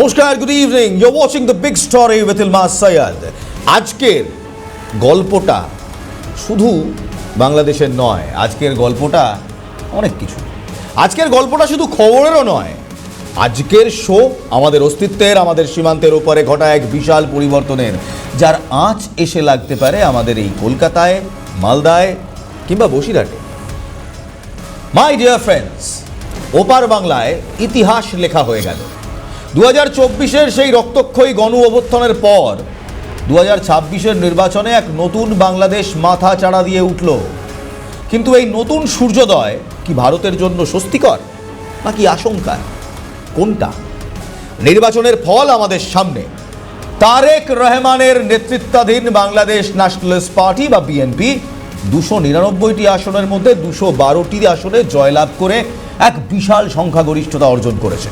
নমস্কার good evening you watching the big story with Ilmas Syed আজকের গল্পটা শুধু বাংলাদেশের নয়, আজকের গল্পটা অনেক কিছু। আজকের গল্পটা শুধু খবরেরও নয়, আজকের শো আমাদের অস্তিত্বের, আমাদের সীমান্তের উপরে ঘটা এক বিশাল পরিবর্তনের, যার আঁচ এসে লাগতে পারে আমাদের এই কলকাতায়, মালদায় কিংবা বসিরহাটে। মাই ডিয়ার ফ্রেন্ডস ওপার বাংলায় ইতিহাস লেখা হয়ে গেল। দু হাজার চব্বিশের সেই রক্তক্ষয়ী গণ অভ্যুত্থানের পর দু হাজার ছাব্বিশের নির্বাচনে এক নতুন বাংলাদেশ মাথা চাড়া দিয়ে উঠল। কিন্তু এই নতুন সূর্যোদয় কি ভারতের জন্য স্বস্তিকর নাকি আশঙ্কা কোনটা? নির্বাচনের ফল আমাদের সামনে। তারেক রহমানের নেতৃত্বাধীন বাংলাদেশ ন্যাশনালিস্ট পার্টি বা বিএনপি দুশো নিরানব্বইটি আসনের মধ্যে দুশো বারোটি আসনে জয়লাভ করে এক বিশাল সংখ্যাগরিষ্ঠতা অর্জন করেছে।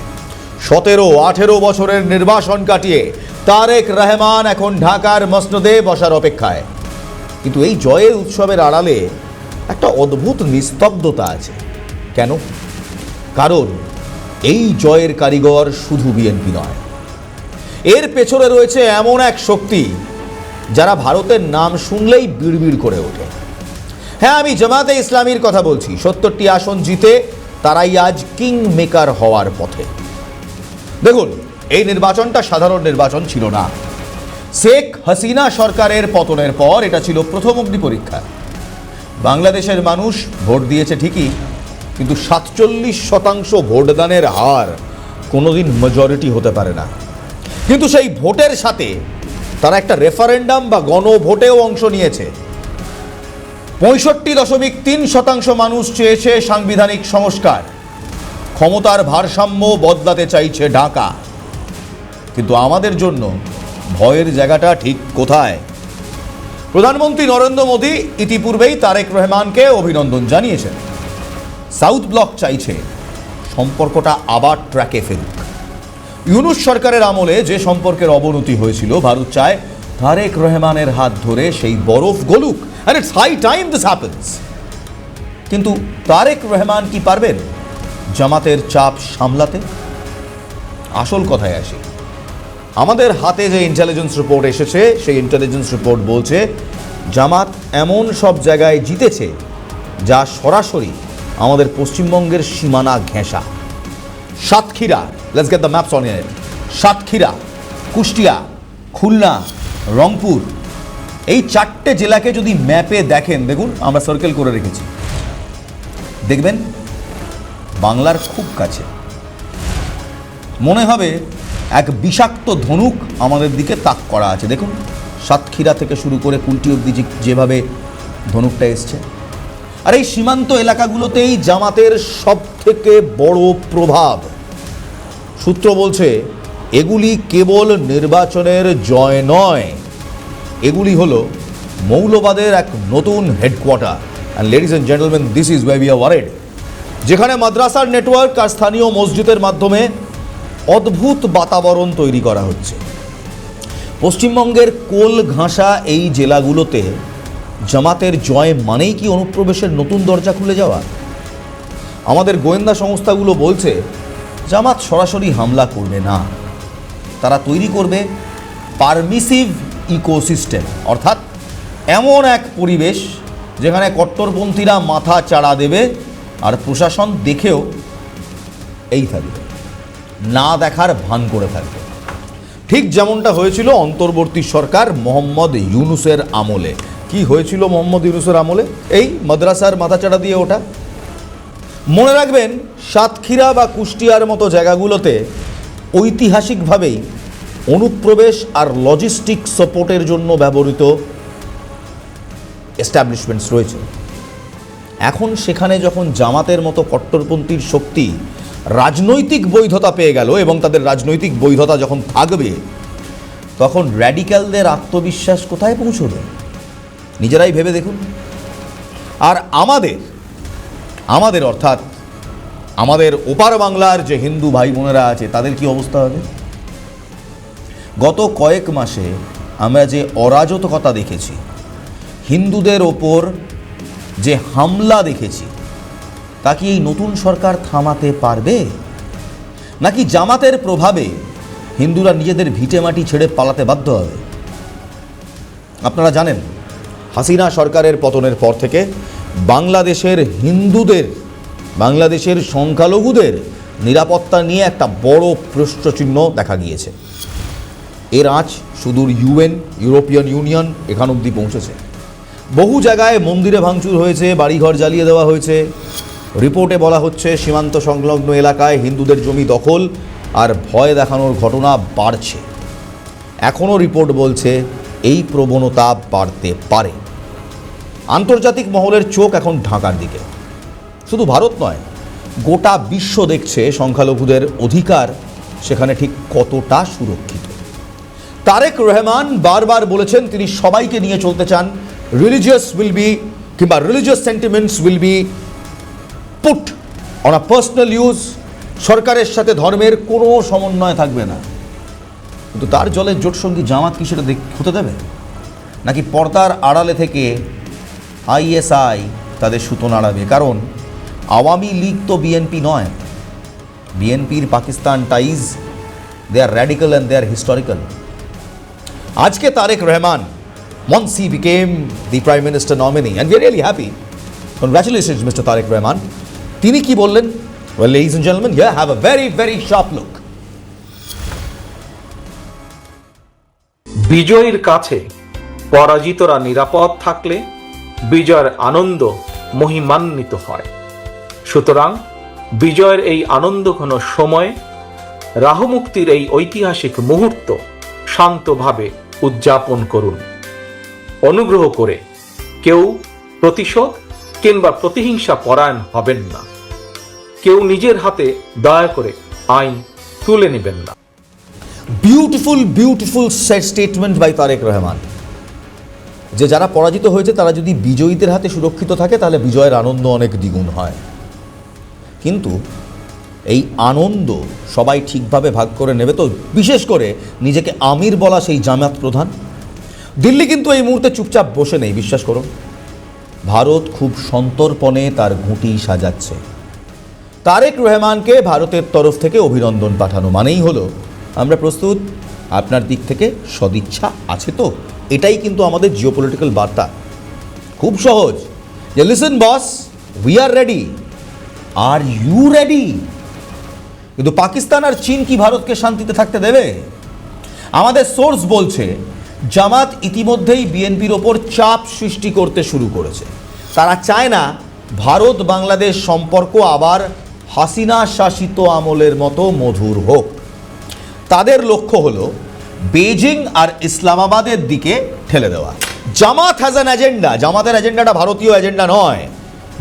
সতেরো, আঠেরো বছরের নির্বাসন কাটিয়ে তারেক রহমান এখন ঢাকার মসনদে বসার অপেক্ষায়। কিন্তু এই জয়ের উৎসবের আড়ালে একটা অদ্ভুত নিস্তব্ধতা আছে। কেন? কারণ এই জয়ের কারিগর শুধু বিএনপি নয়। এর পেছনে রয়েছে এমন এক শক্তি যারা ভারতের নাম শুনলেই বিড়বিড় করে ওঠে। হ্যাঁ আমি জামাতে ইসলামীর কথা বলছি। সত্তরটি আসন জিতে তারাই আজ কিং মেকার হওয়ার পথে। দেখুন, এই নির্বাচনটা সাধারণ নির্বাচন ছিল না। শেখ হাসিনা সরকারের পতনের পর এটা ছিল প্রথম অগ্নি পরীক্ষা। বাংলাদেশের মানুষ ভোট দিয়েছে ঠিকই, কিন্তু সাতচল্লিশ শতাংশ ভোটদানের হার কোনোদিন মেজরিটি হতে পারে না। কিন্তু সেই ভোটের সাথে তারা একটা রেফারেন্ডাম বা গণভোটেও অংশ নিয়েছে। পঁয়ষট্টি দশমিক তিন শতাংশ মানুষ চেয়েছে সাংবিধানিক সংস্কার। ক্ষমতার ভারসাম্য বদলাতে চাইছে ঢাকা। কিন্তু আমাদের জন্য ভয়ের জায়গাটা ঠিক কোথায়? প্রধানমন্ত্রী নরেন্দ্র মোদী ইতিপূর্বেই তারেক রহমানকে অভিনন্দন জানিয়েছেন। সাউথ ব্লক চাইছে সম্পর্কটা আবার ট্র্যাকে ফেরুক ইউনুস সরকারের আমলে যে সম্পর্কের অবনতি হয়েছিল, ভারত চায় তারেক রহমানের হাত ধরে সেই বরফ গলুক and it's high time this happens কিন্তু তারেক রহমান কি পারবেন? জামাতের চাপ সামলাতে? আসল কথায় আসি। আমাদের হাতে যে ইন্টেলিজেন্স রিপোর্ট এসেছে, সেই ইন্টেলিজেন্স রিপোর্ট বলছে, জামাত এমন সব জায়গায় জিতেছে যা সরাসরি আমাদের পশ্চিমবঙ্গের সীমানা ঘেঁষা। Satkhira let's get the maps on it Satkhira, Kushtia, Khulna, Rangpur, এই চারটে জেলাকে যদি ম্যাপে দেখেন, দেখুন, আমরা সার্কেল করে রেখেছি। দেখবেন বাংলার খুব কাছে। মনে হবে এক বিষাক্ত ধনুক আমাদের দিকে তাক করা আছে। দেখুন, সাতক্ষীরা থেকে শুরু করে কুলটি অব্দি যেভাবে ধনুকটা এসছে। আর এই সীমান্ত এলাকাগুলোতেই জামাতের সব থেকে বড় প্রভাব। সূত্র বলছে, এগুলি কেবল নির্বাচনের জয় নয়। এগুলি হলো মৌলবাদের এক নতুন headquarter and ladies and gentleman this is where we are worried যেখানে মাদ্রাসার নেটওয়ার্ক আর স্থানীয় মসজিদের মাধ্যমে অদ্ভুত বাতাবরণ তৈরি করা হচ্ছে। পশ্চিমবঙ্গের কোল ঘাসা এই জেলাগুলোতে জামাতের জয় মানেই কি অনুপ্রবেশের নতুন দরজা খুলে যাওয়া? আমাদের গোয়েন্দা সংস্থাগুলো বলছে, জামাত সরাসরি হামলা করবে না। তারা তৈরি করবে পারমিসিভ ইকোসিস্টেম। অর্থাৎ এমন এক পরিবেশ যেখানে কট্টরপন্থীরা মাথা চাড়া দেবে আর প্রশাসন দেখেও এই থাকবে। না দেখার ভান করে থাকবে। ঠিক যেমনটা হয়েছিল অন্তর্বর্তী সরকার মোহাম্মদ ইউনুসের আমলে। কি হয়েছিল মোহাম্মদ ইউনুসের আমলে? এই মাদ্রাসার মাথাচাড়া দিয়ে ওঠা মনে রাখবেন, সাতক্ষীরা বা কুষ্টিয়ার মতো জায়গাগুলোতে ঐতিহাসিকভাবেই অনুপ্রবেশ আর লজিস্টিক সাপোর্টের জন্য ব্যবহৃত এস্টাবলিশমেন্টস রয়েছে। এখন সেখানে যখন জামাতের মতো কট্টরপন্থীর শক্তি রাজনৈতিক বৈধতা পেয়ে গেল এবং তাদের রাজনৈতিক বৈধতা যখন থাকবে, তখন র্যাডিক্যালদের আত্মবিশ্বাস কোথায় পৌঁছবে? নিজেরাই ভেবে দেখুন। আর আমাদের আমাদের অর্থাৎ আমাদের ওপার বাংলার যে হিন্দু ভাই বোনেরা আছে, তাদের কি অবস্থা হবে? গত কয়েক মাসে আমরা যে অরাজকতা দেখেছি, হিন্দুদের ওপর যে হামলা দেখেছি, তা কি এই নতুন সরকার থামাতে পারবে? নাকি জামাতের প্রভাবে হিন্দুরা নিজেদের ভিটে মাটি ছেড়ে পালাতে বাধ্য হবে? আপনারা জানেন, হাসিনা সরকারের পতনের পর থেকে বাংলাদেশের হিন্দুদের, বাংলাদেশের সংখ্যালঘুদের নিরাপত্তা নিয়ে একটা বড় প্রশ্নচিহ্ন দেখা গিয়েছে। এর আঁচ সুদূর ইউএন, ইউরোপিয়ান ইউনিয়ন এখান অবধি পৌঁছেছে। বহু জায়গায় মন্দিরে ভাঙচুর হয়েছে, বাড়িঘর জ্বালিয়ে দেওয়া হয়েছে। রিপোর্টে বলা হচ্ছে, সীমান্ত সংলগ্ন এলাকায় হিন্দুদের জমি দখল আর ভয় দেখানোর ঘটনা বাড়ছে। এখনও রিপোর্ট বলছে, এই প্রবণতা বাড়তে পারে। আন্তর্জাতিক মহলের চোখ এখন ঢাকার দিকে। শুধু ভারত নয়, গোটা বিশ্ব দেখছে সংখ্যালঘুদের অধিকার সেখানে ঠিক কতটা সুরক্ষিত। তারেক রহমান বারবার বলেছেন, তিনি সবাইকে নিয়ে চলতে চান। রিলিজিয়াস উইল বি কিংবা religious sentiments will be put on a personal use সরকারের সাথে ধর্মের কোনো সমন্বয় থাকবে না। কিন্তু তার জলে জোটসঙ্গী জামাত কি সেটা হতে দেবে? নাকি পর্দার আড়ালে থেকে আইএসআই তাদের সুতো নাড়াবে? কারণ আওয়ামী লীগ তো বিএনপি নয়। বিএনপির Pakistan ties they are radical and they are historical আজকে Tarique Rahman once he became the prime minister nominee and we're really happy congratulations mr Tarique Rahman তিনি কি বললেন well ladies and gentlemen here have a very very sharp look বিজয়ীর কাছে পরাজিতরা নিরাপদ থাকলে বিজয়ের আনন্দ মহিমান্বিত হয় সুতরাং বিজয়ের এই আনন্দঘন সময় রাহুমুক্তির এই ঐতিহাসিক মুহূর্ত শান্তভাবে উদযাপন করুন অনুগ্রহ করে কেউ প্রতিশোধ কিংবা প্রতিহিংসা পরায়ণ হবেন না। কেউ নিজের হাতে দয়া করে আইন তুলে নেবেন না। Beautiful beautiful set statement by Tarique Rahman যে যারা পরাজিত হয়েছে, তারা যদি বিজয়ীদের হাতে সুরক্ষিত থাকে, তাহলে বিজয়ের আনন্দ অনেক দ্বিগুণ হয়। কিন্তু এই আনন্দ সবাই ঠিকভাবে ভাগ করে নেবে তো, বিশেষ করে নিজেকে আমির বলা সেই জামাত প্রধান। দিল্লি কিন্তু এই মুহূর্তে চুপচাপ বসে নেই, বিশ্বাস করুন। ভারত খুব সন্তর্পণে তার ঘুঁটি সাজাচ্ছে। তারেক রহমানকে ভারতের তরফ থেকে অভিনন্দন পাঠানো মানেই হলো, আমরা প্রস্তুত, আপনার দিক থেকে সদিচ্ছা আছে তো? এটাই কিন্তু আমাদের জিওপলিটিক্যাল বার্তা। খুব সহজ। যে listen boss we are ready are you ready কিন্তু পাকিস্তান আর চীন কি ভারতকে শান্তিতে থাকতে দেবে? আমাদের সোর্স বলছে জামাত ইতিমধ্যেই বিএনপির ওপর চাপ সৃষ্টি করতে শুরু করেছে। তারা চায় না ভারত বাংলাদেশ সম্পর্ক আবার হাসিনা শাসিত আমলের মতো মধুর হোক। তাদের লক্ষ্য হলো বেজিং আর ইসলামাবাদের দিকে ঠেলে দেওয়া। জামাত হ্যাজ অ্যান এজেন্ডা জামাতের এজেন্ডাটা ভারতীয় এজেন্ডা নয়।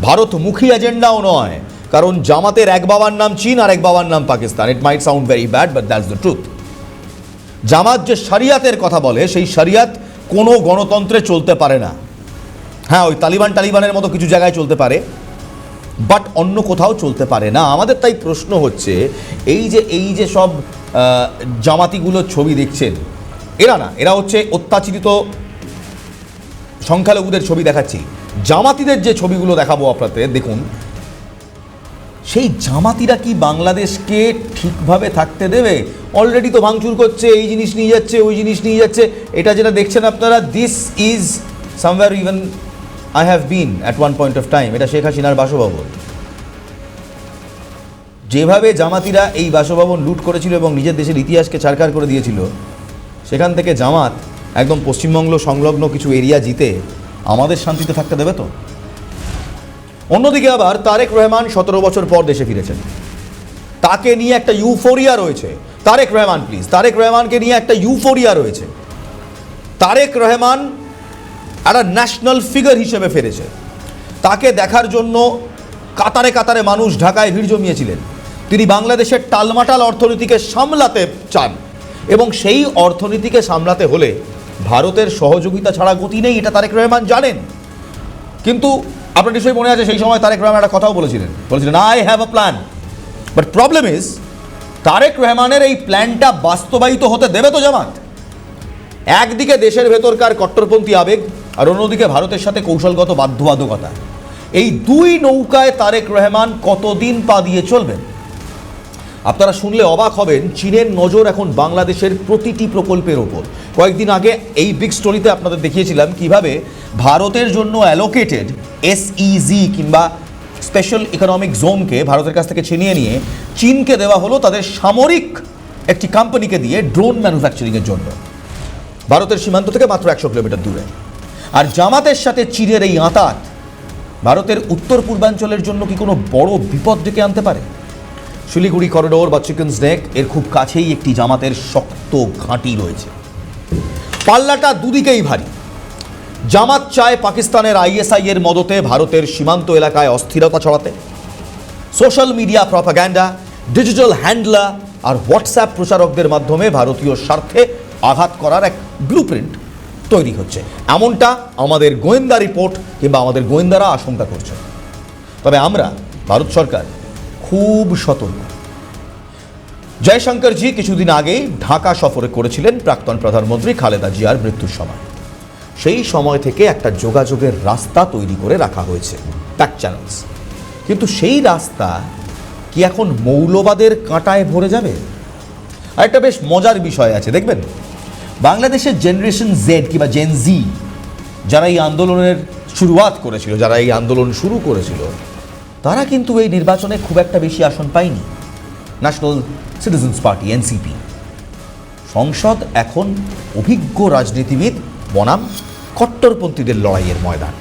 ভারতমুখী এজেন্ডাও নয়। কারণ জামাতের এক বাবার নাম চীন আর এক বাবার নাম Pakistan. It might sound very bad but that's the truth Jamaat যে শরিয়াতের কথা বলে সেই শরিয়াত কোনো গণতন্ত্রে চলতে পারে না। হ্যাঁ ওই তালিবান টালিবানের মতো কিছু জায়গায় চলতে পারে বাট অন্য কোথাও চলতে পারে না। আমাদের তাই প্রশ্ন হচ্ছে এই যে এই যে সব আহ, জামাতিগুলোর ছবি দেখছেন এরা না এরা হচ্ছে অত্যাচারিত সংখ্যালঘুদের ছবি দেখাচ্ছি। জামাতিদের যে ছবিগুলো দেখাবো আপনাদের দেখুন সেই জামাতিরা কি বাংলাদেশকে ঠিকভাবে থাকতে দেবে? অলরেডি তো ভাঙচুর করছে, এই জিনিস নিয়ে যাচ্ছে, ওই জিনিস নিয়ে যাচ্ছে। এটা যেটা দেখছেন আপনারা this is somewhere even I have been at one point of time এটা শেখ হাসিনার বাসভবন। যেভাবে জামাতিরা এই বাসভবন লুট করেছিল এবং নিজের দেশের ইতিহাসকে ছাড়কার করে দিয়েছিল, সেখান থেকে জামাত একদম পশ্চিমবঙ্গ সংলগ্ন কিছু এরিয়া জিতে আমাদের শান্তিতে থাকতে দেবে তো? অন্যদিকে আবার তারেক রহমান সতেরো বছর পর দেশে ফিরেছেন। তাকে নিয়ে একটা ইউফোরিয়া রয়েছে। তারেক রহমান প্লিজ তারেক রহমানকে নিয়ে একটা ইউফোরিয়া রয়েছে। তারেক রহমান একটা ন্যাশনাল ফিগার হিসেবে ফিরেছে। তাকে দেখার জন্য কাতারে কাতারে মানুষ ঢাকায় ভিড় জমিয়েছিলেন। তিনি বাংলাদেশের টালমাটাল অর্থনীতিকে সামলাতে চান এবং সেই অর্থনীতিকে সামলাতে হলে ভারতের সহযোগিতা ছাড়া গতি নেই, এটা তারেক রহমান জানেন। কিন্তু আপনার নিশ্চয়ই মনে আছে, সেই সময় তারেক রহমান একটা কথাও বলেছিলেন। বলেছিলেন I have a plan but problem is Tarique রহমানের এই প্ল্যানটা বাস্তবায়িত হতে দেবে তো জামাত। একদিকে দেশের ভেতরকার কট্টরপন্থী আবেগ, আর অন্যদিকে ভারতের সাথে কৌশলগত বাধ্যবাধকতা। এই দুই নৌকায় তারেক রহমান কতদিন পা দিয়ে চলবেন? আপনারা শুনলে অবাক হবেন, চীনের নজর এখন বাংলাদেশের প্রতিটি প্রকল্পের ওপর। কয়েকদিন আগে এই বিগ স্টোরিতে আপনাদের দেখিয়েছিলাম কীভাবে ভারতের জন্য অ্যালোকেটেড এসইজি কিংবা স্পেশাল ইকোনমিক জোনকে ভারতের কাছ থেকে ছিনিয়ে নিয়ে চীনকে দেওয়া হলো তাদের সামরিক একটি কোম্পানিকে দিয়ে ড্রোন ম্যানুফ্যাকচারিংয়ের জন্য। ভারতের সীমান্ত থেকে মাত্র একশো কিলোমিটার দূরে। আর জামাতের সাথে চীনের এই আঁতাত, ভারতের উত্তর পূর্বাঞ্চলের জন্য কি কোনো বড় বিপদ ডেকে আনতে পারে? শিলিগুড়ি করিডোর বা চিকেন স্নেক এর খুব কাছেই একটি জামাতের শক্ত ঘাঁটি রয়েছে। পাল্লাটা দুদিকেই ভারী। জামাত চায় পাকিস্তানের আইএসআই এর মদতে ভারতের সীমান্ত এলাকায় অস্থিরতা ছড়াতে। Social media propaganda digital handler আর হোয়াটসঅ্যাপ প্রচারকদের মাধ্যমে ভারতীয় স্বার্থে আঘাত করার এক ব্লুপ্রিন্ট তৈরি হচ্ছে। এমনটা আমাদের গোয়েন্দা রিপোর্ট কিংবা আমাদের গোয়েন্দারা আশঙ্কা করছে তবে আমরা, ভারত সরকার খুব সতর্ক। জয়শঙ্করজি কিছুদিন আগেই ঢাকা সফরে করেছিলেন প্রাক্তন প্রধানমন্ত্রী খালেদা জিয়ার মৃত্যুর সময়। সেই সময় থেকে একটা যোগাযোগের রাস্তা তৈরি করে রাখা হয়েছে ব্যাক চ্যানেলস কিন্তু সেই রাস্তা কি এখন মৌলবাদের কাঁটায় ভরে যাবে? আর একটা বেশ মজার বিষয় আছে, দেখবেন? বাংলাদেশের জেনারেশন জেড কিংবা জেন জি যারা এই আন্দোলনের শুরুয়াত করেছিল, যারা এই আন্দোলন শুরু করেছিল তারা কিন্তু এই নির্বাচনে খুব একটা বেশি আসন পায়নি। ন্যাশনাল সিটিজেন্স পার্টি এনসিপি সংসদ এখন অভিজ্ঞ রাজনীতিবিদ বনাম কট্টরপন্থীদের লড়াইয়ের ময়দান।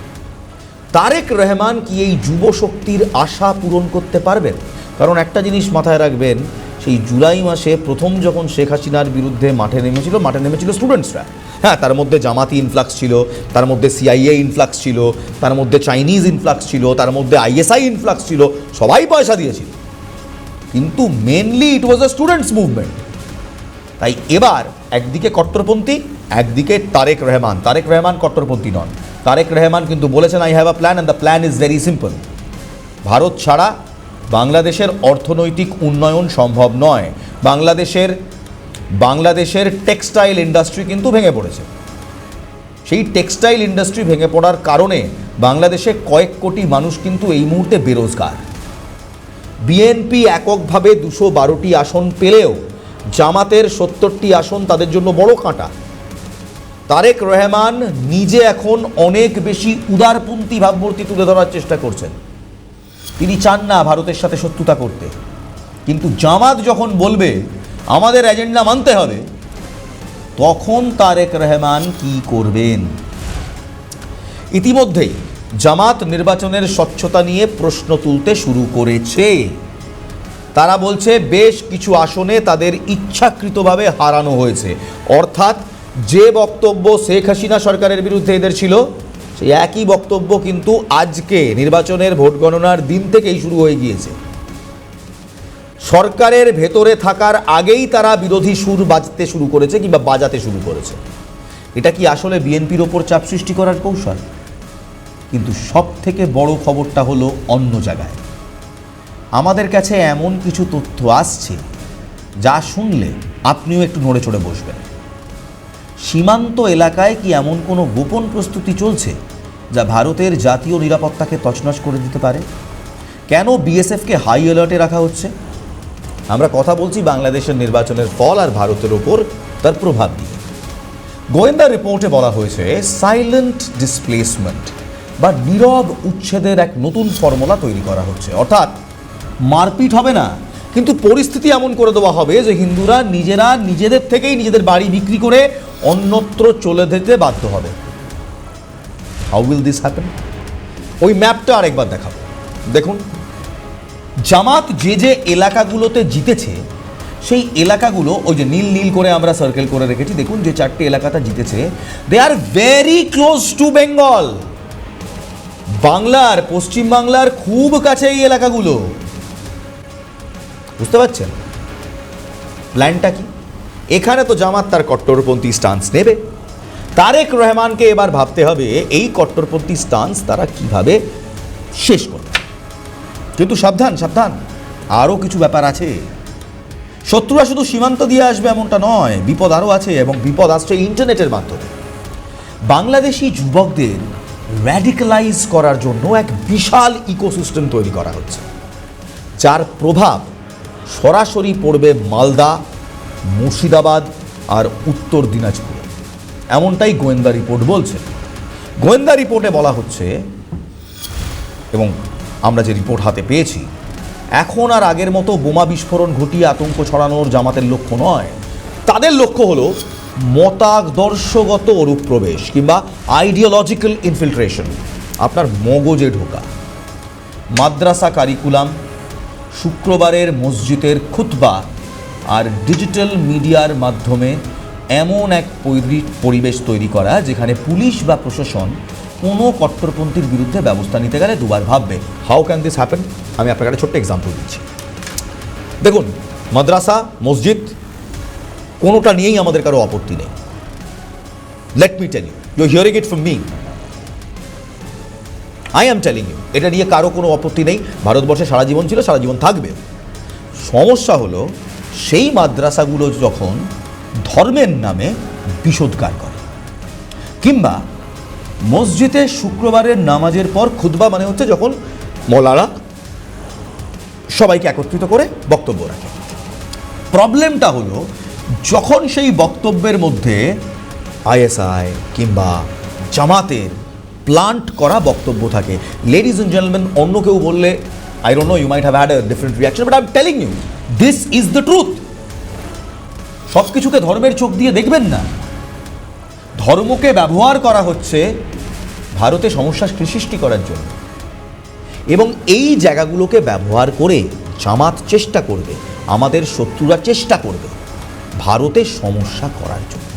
তারেক রহমান কি এই যুব শক্তির আশা পূরণ করতে পারবেন? কারণ একটা জিনিস মাথায় রাখবেন সেই জুলাই মাসে প্রথম যখন শেখ হাসিনার বিরুদ্ধে মাঠে নেমেছিল মাঠে নেমেছিল স্টুডেন্টসরা হ্যাঁ তার মধ্যে জামাতি ইনফ্লাক্স ছিল, তার মধ্যে সিআইএ ইনফ্লাক্স ছিল, তার মধ্যে চাইনিজ ইনফ্লাক্স ছিল, তার মধ্যে আইএসআই ইনফ্লাক্স ছিল, সবাই পয়সা দিয়েছিল। কিন্তু mainly it was a students movement তাই এবার একদিকে কট্টরপন্থী, একদিকে তারেক রহমান। তারেক রহমান কট্টরপন্থী নন। তারেক রহমান কিন্তু বলেছেন I have a plan and the plan is very simple Bharat ছাড়া বাংলাদেশের অর্থনৈতিক উন্নয়ন সম্ভব নয়। বাংলাদেশের বাংলাদেশের টেক্সটাইল ইন্ডাস্ট্রি কিন্তু ভেঙে পড়েছে। সেই টেক্সটাইল ইন্ডাস্ট্রি ভেঙে পড়ার কারণে বাংলাদেশে কয়েক কোটি মানুষ কিন্তু এই মুহূর্তে বেরোজগার। বিএনপি এককভাবে দুশো বারোটি আসন পেলেও জামাতের সত্তরটি আসন তাদের জন্য বড় কাঁটা। তারেক রহমান নিজে এখন অনেক বেশি উদারপন্থী ভাবমূর্তি তুলে ধরার চেষ্টা করছেন। তিনি চান না ভারতের সাথে শত্রুতা করতে। কিন্তু জামাত যখন বলবে, আমাদের এজেন্ডা মানতে হবে, তখন তারেক রহমান কি করবেন? ইতিমধ্যেই জামাত নির্বাচনের স্বচ্ছতা নিয়ে প্রশ্ন তুলতে শুরু করেছে। তারা বলছে, বেশ কিছু আসনে তাদের ইচ্ছাকৃতভাবে হারানো হয়েছে। অর্থাৎ যে বক্তব্য শেখ হাসিনা সরকারের বিরুদ্ধে এদের ছিল সেই একই বক্তব্য কিন্তু আজকে নির্বাচনের ভোট গণনার দিন থেকেই শুরু হয়ে গিয়েছে। সরকারের ভেতরে থাকার আগেই তারা বিরোধী সুর বাজতে শুরু করেছে কিংবা বাজাতে শুরু করেছে। এটা কি আসলে বিএনপির ওপর চাপ সৃষ্টি করার কৌশল? কিন্তু সব থেকে বড় খবরটা হলো অন্য জায়গায়। আমাদের কাছে এমন কিছু তথ্য আসছে, যা শুনলে আপনিও একটু নড়ে চড়ে বসবেন। সীমান্ত এলাকায় কি এমন কোনো গোপন প্রস্তুতি চলছে যা ভারতের জাতীয় নিরাপত্তাকে তছনছ করে দিতে পারে? কেন বিএসএফকে হাই অ্যালার্টে রাখা হচ্ছে? আমরা কথা বলছি বাংলাদেশের নির্বাচনের ফল আর ভারতের ওপর তার প্রভাব নিয়ে। গোয়েন্দা রিপোর্টে বলা হয়েছে, সাইলেন্ট ডিসপ্লেসমেন্ট বা নীরব উচ্ছেদের এক নতুন ফর্মুলা তৈরি করা হচ্ছে। অর্থাৎ, মারপিট হবে না, কিন্তু পরিস্থিতি এমন করে দেওয়া হবে যে হিন্দুরা নিজেরা নিজেদের থেকেই নিজেদের বাড়ি বিক্রি করে অন্যত্র চলে যেতে বাধ্য হবে। হাউ উইল দিস হ্যাপেন ওই ম্যাপটা আরেকবার দেখাবো। দেখুন, জামাত যে যে এলাকাগুলোতে জিতেছে, সেই এলাকাগুলো ওই যে নীল নীল করে আমরা সার্কেল করে রেখেছি। দেখুন যে চারটে এলাকাটা জিতেছে। They are very close to Bengal বাংলার, পশ্চিম বাংলার খুব কাছে এই এলাকাগুলো। বুঝতে পারছেন? প্ল্যানটা কি? এখানে তো জামাত তার কট্টরপন্থী স্টান্স নেবে। তারেক রহমানকে এবার ভাবতে হবে, এই কট্টরপন্থী স্টান্স তারা কীভাবে শেষ করবে? কিন্তু সাবধান সাবধান, আরও কিছু ব্যাপার আছে। শত্রুরা শুধু সীমান্ত দিয়ে আসবে এমনটা নয়, বিপদ আরও আছে এবং বিপদ আসছে ইন্টারনেটের মাধ্যমে। বাংলাদেশি যুবকদের র্যাডিক্যালাইজ করার জন্য এক বিশাল ইকোসিস্টেম তৈরি করা হচ্ছে। যার প্রভাব সরাসরি পড়বে মালদা মুর্শিদাবাদ আর উত্তর দিনাজপুর। এমনটাই গোয়েন্দা রিপোর্ট বলছে। গোয়েন্দা রিপোর্টে বলা হচ্ছে, এবং আমরা যে রিপোর্ট হাতে পেয়েছি, এখন আর আগের মতো বোমা বিস্ফোরণ ঘটিয়ে আতঙ্ক ছড়ানোর জামাতের লক্ষ্য নয়। তাদের লক্ষ্য হলো মতাদর্শগত অনুপ্রবেশ কিংবা আইডিওলজিক্যাল ইনফিল্ট্রেশন আপনার মগজে ঢোকা। মাদ্রাসা কারিকুলাম শুক্রবারের মসজিদের খুতবা আর ডিজিটাল মিডিয়ার মাধ্যমে এমন এক পরিবেশ তৈরি করা যেখানে পুলিশ বা প্রশাসন কোনো কট্টরপন্থীর বিরুদ্ধে ব্যবস্থা নিতে গেলে দুবার ভাববে। হাউ ক্যান দিস হ্যাপেন আমি আপনাকে একটা ছোট্ট এক্সাম্পল দিচ্ছি। দেখুন, মাদ্রাসা, মসজিদ, কোনোটা নিয়েই আমাদের কারও আপত্তি নেই। Let me tell you you hearing it from me I am telling you এটা নিয়ে কারও কোনো আপত্তি নেই। ভারতবর্ষে সারা জীবন ছিল, সারা জীবন থাকবে। সমস্যা হলো সেই মাদ্রাসাগুলো যখন ধর্মের নামে বিষোদ্গার করে, কিংবা মসজিদে শুক্রবারের নামাজের পর খুতবা মানে হচ্ছে যখন মলারা সবাইকে একত্রিত করে বক্তব্য রাখে। প্রবলেমটা হলো যখন সেই বক্তব্যের মধ্যে আইএসআই কিংবা জামাতের প্লান্ট করা বক্তব্য থাকে লেডিজ এন্ড জেন্টলম্যান অন্য কেউ বললে don't know you might have had a different reaction but I am telling you this is the truth সব কিছুকে ধর্মের চোখ দিয়ে দেখবেন না। ধর্মকে ব্যবহার করা হচ্ছে ভারতে সমস্যা সৃষ্টি করার জন্য। এবং এই জায়গাগুলোকে ব্যবহার করে জামাত চেষ্টা করবে, আমাদের শত্রুরা চেষ্টা করবে ভারতে সমস্যা করার জন্য।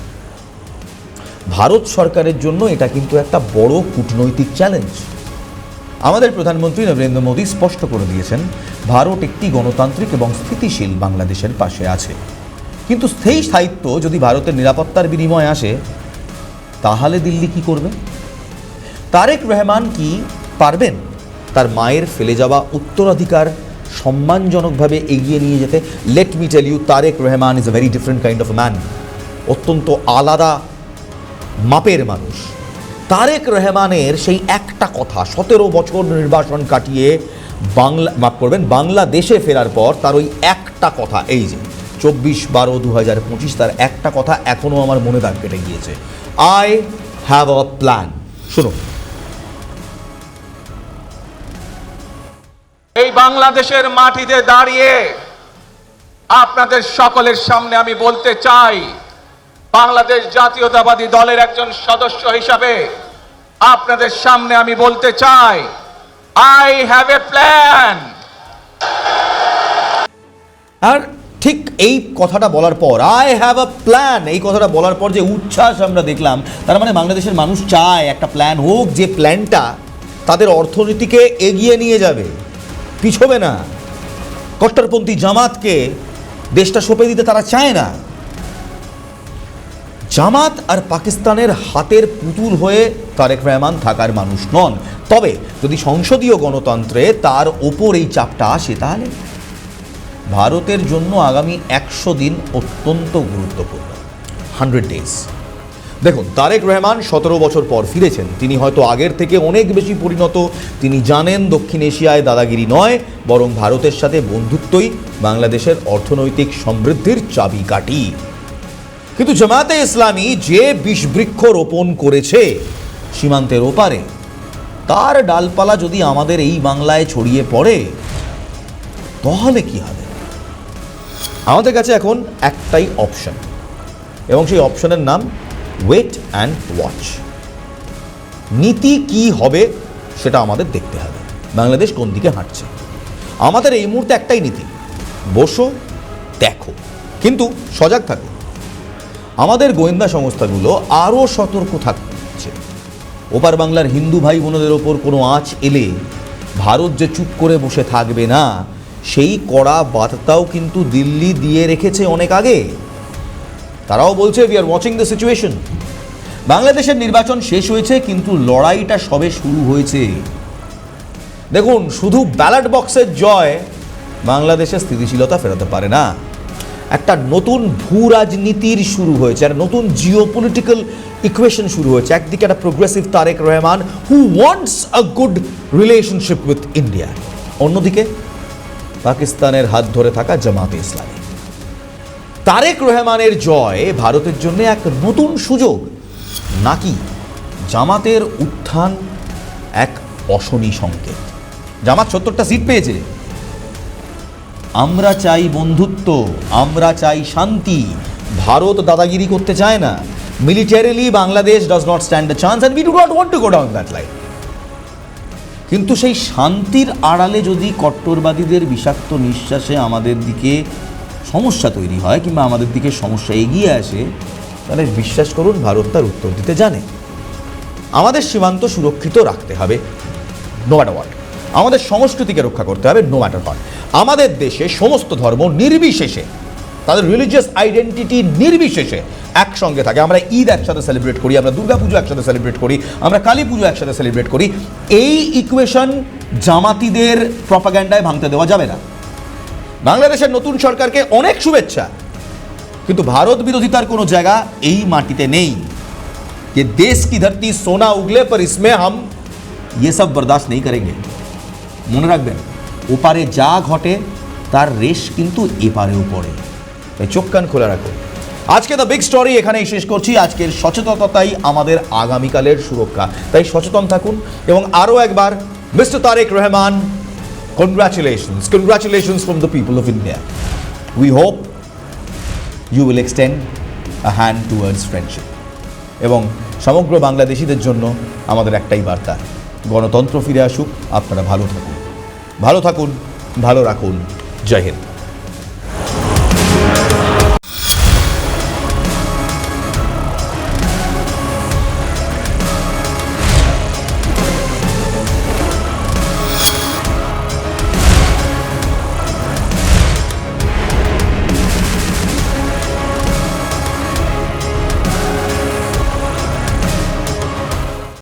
ভারত সরকারের জন্য এটা কিন্তু একটা বড় কূটনৈতিক চ্যালেঞ্জ আমাদের প্রধানমন্ত্রী নরেন্দ্র মোদী স্পষ্ট করে দিয়েছেন, ভারত একটি গণতান্ত্রিক এবং স্থিতিশীল বাংলাদেশের পাশে আছে। কিন্তু সেই স্থায়িত্ব যদি ভারতের নিরাপত্তার বিনিময়ে আসে, তাহলে দিল্লি কি করবে? তারেক রহমান কি পারবেন? তার মায়ের ফেলে যাওয়া উত্তরাধিকার সম্মানজনকভাবে এগিয়ে নিয়ে যেতে? Let me tell you Tarique Rahman is a very different kind of man অত্যন্ত আলাদা মাপের মানুষ। তারেক রহমানের সেই একটা কথা, সতেরো বছর নির্বাসন কাটিয়ে বাংলা, মাফ করবেন, বাংলাদেশে ফেরার পর তার ওই একটা কথা, এই যে চব্বিশ বারো দু হাজার পঁচিশ তার একটা কথা এখনও আমার মনে দাগ কেটে গিয়েছে। আই হ্যাভ আ প্ল্যান শুনুন। এই বাংলাদেশের মাটিতে দাঁড়িয়ে আপনাদের সকলের সামনে আমি বলতে চাই বাংলাদেশ জাতীয়তাবাদী দলের একজন সদস্য হিসাবে আপনাদের সামনে আমি বলতে চাই আই হ্যাভ এ প্ল্যান আর ঠিক এই কথাটা বলার পর আই হ্যাভ আ প্ল্যান এই কথাটা বলার পর যে উচ্ছ্বাস আমরা দেখলাম, তার মানে বাংলাদেশের মানুষ চায় একটা প্ল্যান হোক, যে প্ল্যানটা তাদের অর্থনীতিকে এগিয়ে নিয়ে যাবে। পিছবে না। কট্টরপন্থী জামাতকে দেশটা সঁপে দিতে তারা চায় না। জামাত আর পাকিস্তানের হাতের পুতুল হয়ে তারেক রহমান থাকার মানুষ নন। তবে যদি সংসদীয় গণতন্ত্রে তার ওপর এই চাপটা আসে তাহলে ভারতের জন্য আগামী একশো দিন অত্যন্ত গুরুত্বপূর্ণ। Hundred days. দেখুন, তারেক রহমান সতেরো বছর পর ফিরেছেন। তিনি হয়তো আগের থেকে অনেক বেশি পরিণত। তিনি জানেন দক্ষিণ এশিয়ায় দাদাগিরি নয়, বরং ভারতের সাথে বন্ধুত্বই বাংলাদেশের অর্থনৈতিক সমৃদ্ধির চাবিকাঠি। কিন্তু জামাতে ইসলামী যে বিষবৃক্ষ রোপণ করেছে সীমান্তের ওপারে, তার ডালপালা যদি আমাদের এই বাংলায় ছড়িয়ে পড়ে, তাহলে কি হবে? আমাদের কাছে এখন একটাই অপশন এবং সেই অপশনের নাম ওয়েট অ্যান্ড ওয়াচ নীতি কি হবে সেটা আমাদের দেখতে হবে। বাংলাদেশ কোন দিকে হাঁটছে? আমাদের এই মুহূর্তে একটাই নীতি, বসো, দেখো। কিন্তু সজাগ থাকো। আমাদের গোয়েন্দা সংস্থাগুলো আরও সতর্ক থাকছে। ওপার বাংলার হিন্দু ভাই বোনদের ওপর কোনো আঁচ এলে ভারত যে চুপ করে বসে থাকবে না, সেই কড়া বার্তাও কিন্তু দিল্লি দিয়ে রেখেছে অনেক আগে। তারাও বলছে we are watching the situation বাংলাদেশের নির্বাচন শেষ হয়েছে, কিন্তু লড়াইটা সবে শুরু হয়েছে। দেখুন, শুধু ব্যালট বক্সের জয় বাংলাদেশে স্থিতিশীলতা ফেরাতে পারে না। একটা নতুন ভূ রাজনীতির শুরু হয়েছে, একটা নতুন জিও পলিটিক্যাল ইকুয়েশন শুরু হয়েছে। একদিকে একটা progressive Tarique Rahman who wants a good relationship with India অন্যদিকে পাকিস্তানের হাত ধরে থাকা জামাতে ইসলামী। তারেক রহমানের জয় ভারতের জন্য এক নতুন সুযোগ। নাকি জামাতের উত্থান এক অশনি সংকেত? জামাত সত্তরটা সিট পেয়েছে। আমরা চাই বন্ধুত্ব, আমরা চাই শান্তি। ভারত দাদাগিরি করতে চায় না। Militarily Bangladesh does not stand chance and we do not want to go down that line কিন্তু সেই শান্তির আড়ালে যদি কট্টরবাদীদের বিষাক্ত নিঃশ্বাসে আমাদের দিকে সমস্যা তৈরি হয় কিংবা আমাদের দিকে সমস্যা এগিয়ে আসে, তাহলে বিশ্বাস করুন, ভারত তার উত্তর দিতে জানে। আমাদের সীমান্ত সুরক্ষিত রাখতে হবে নো হোয়াট আমাদের সংস্কৃতিকে রক্ষা করতে হবে নো ম্যাটার হোয়াট আমাদের দেশে সমস্ত ধর্ম নির্বিশেষে তাদের রিলিজিয়াস আইডেন্টিটি নির্বিশেষে একসঙ্গে থাকে আমরা ঈদ একসাথে সেলিব্রেট করি আমরা দুর্গাপুজো একসাথে সেলিব্রেট করি আমরা কালী পুজো একসাথে সেলিব্রেট করি এই ইকুয়েশন জামাতিদের প্রপাগ্যান্ডায় ভাঙতে দেওয়া যাবে না বাংলাদেশের নতুন সরকারকে অনেক শুভেচ্ছা কিন্তু ভারত বিরোধিতার কোনো জায়গা এই মাটিতে নেই ये देश की धरती सोना उगले पर इसमें हम ये सब बर्दाश्त नहीं करेंगे মনে রাখবেন, ওপারে যা ঘটে, তার রেশ কিন্তু এপারেও পড়ে। তাই চোখ কান খোলা রাখুন। আজকে দ্য বিগ স্টোরি এখানেই শেষ করছি। আজকের সচেতনতাই আমাদের আগামীকালের সুরক্ষা। তাই সচেতন থাকুন এবং আরও একবার mister Tarique Rahman congratulations congratulations from the people of India we hope you will extend a hand towards friendship এবং সমগ্র বাংলাদেশিদের জন্য আমাদের একটাই বার্তা, গণতন্ত্র ফিরে আসুক। আপনারা ভালো থাকুন। ভালো থাকুন ভালো রাখুন। জয় হিন্দ।